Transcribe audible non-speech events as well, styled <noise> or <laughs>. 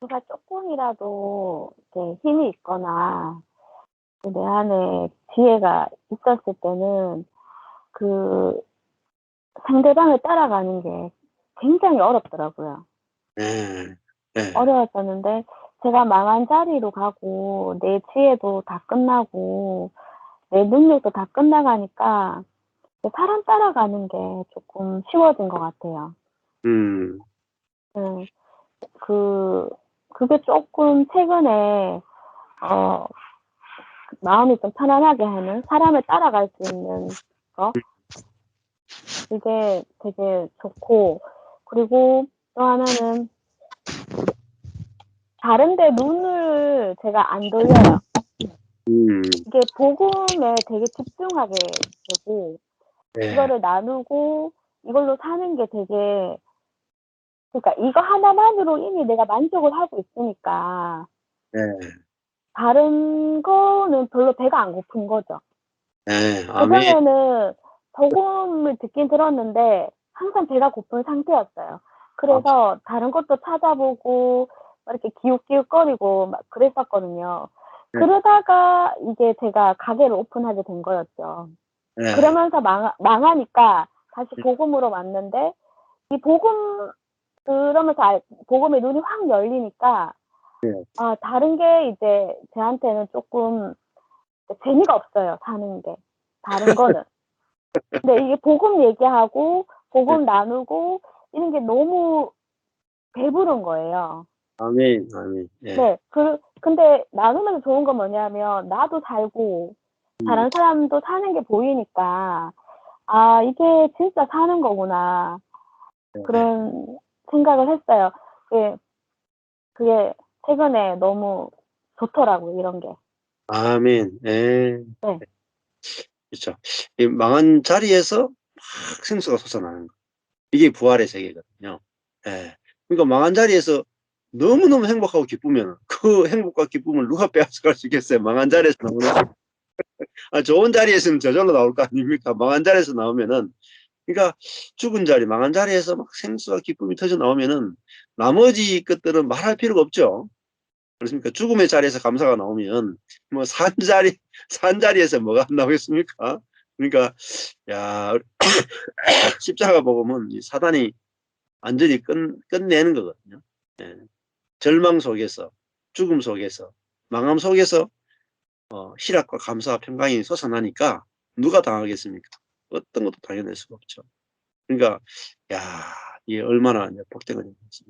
제가 쪼끔이라도 이렇게 힘이 있거나 그내 안에 지혜가 있었을 때는 그 상대방을 따라가는 게 굉장히 어렵더라고요. 네. 네. 어려웠었는데 제가 망한 자리로 가고 내 지혜도 다 끝나고 내 능력도 다 끝나가니까 그 사람 따라가는 게 쪼끔 쉬워진 것 같아요. 음. 네. 그 그게 쪼끔 최근에 어 마음이 좀 편안하게 하는 사람을 따라갈 수 있는 거 그게 되게 좋고 그리고 또 하나는 다른 데 눈을 제가 안 돌려요. 음. 이게 복음에 되게 집중하게 되고 네. 이거를 나누고 이걸로 사는 게 되게 그러니까 이거 하나만으로 이미 내가 만족을 하고 있으니까 네. 다른 거는 별로 배가 안 고픈 거죠. 네. 아멘. 그전에는 복음을 듣긴 들었는데 항상 배가 고픈 상태였어요. 그래서 다른 것도 찾아보고 막 이렇게 기웃기웃거리고 막 그랬었거든요. 네. 그러다가 이제 제가 가게를 오픈하게 된 거였죠. 네. 그러면서 망하 망하니까 다시 네. 복음으로 왔는데 이 복음 그러면서 알 복음에 눈이 확 열리니까 네. 아 다른 게 이제 저한테는 쪼끔 재미가 없어요, 사는 게. 다른 거는. 근데 이게 복음 얘기하고 복음 나누고 이런 게 너무 배부른 거예요. 아멘. 아멘. 예. 네. 그 근데 나누면서 좋은 건 뭐냐면 나도 살고 음. 다른 사람도 사는 게 보이니까 '아 이게 진짜 사는 거구나.' 네. 그런 생각을 했어요. 예. 그게 최근에 너무 좋더라고요, 이런 게. 아멘. 예. 네. 그렇죠. 이 망한 자리에서 막 생수가 솟아나는 거. 이게 부활의 세계거든요. 예. 그러니까 망한 자리에서 너무너무 행복하고 기쁘면 그 행복과 기쁨을 누가 빼앗아갈 수 있겠어요. 망한 자리에서 나오는 <laughs> 아 좋은 자리에서는 저절로 나올 거 아닙니까? 망한 자리에서 나오면은 그러니까 죽은 자리, 망한 자리에서 막 생수와 기쁨이 터져 나오면은 나머지 것들은 말할 필요가 없죠. 그렇습니까? 죽음의 자리에서 감사가 나오면 뭐 산 자리 <laughs> 산 자리에서 뭐가 안 나오겠습니까? 그러니까 야 <coughs> 십자가 복음은 이 사단이 완전히 끝 끝내는 거거든요. 예. 절망 속에서 죽음 속에서 망함 속에서 어 희락과 감사와 평강이 솟아나니까 누가 당하겠습니까? 어떤 것도 당해낼 수가 없죠. 그러니까 야 이게 얼마나 복된 건지.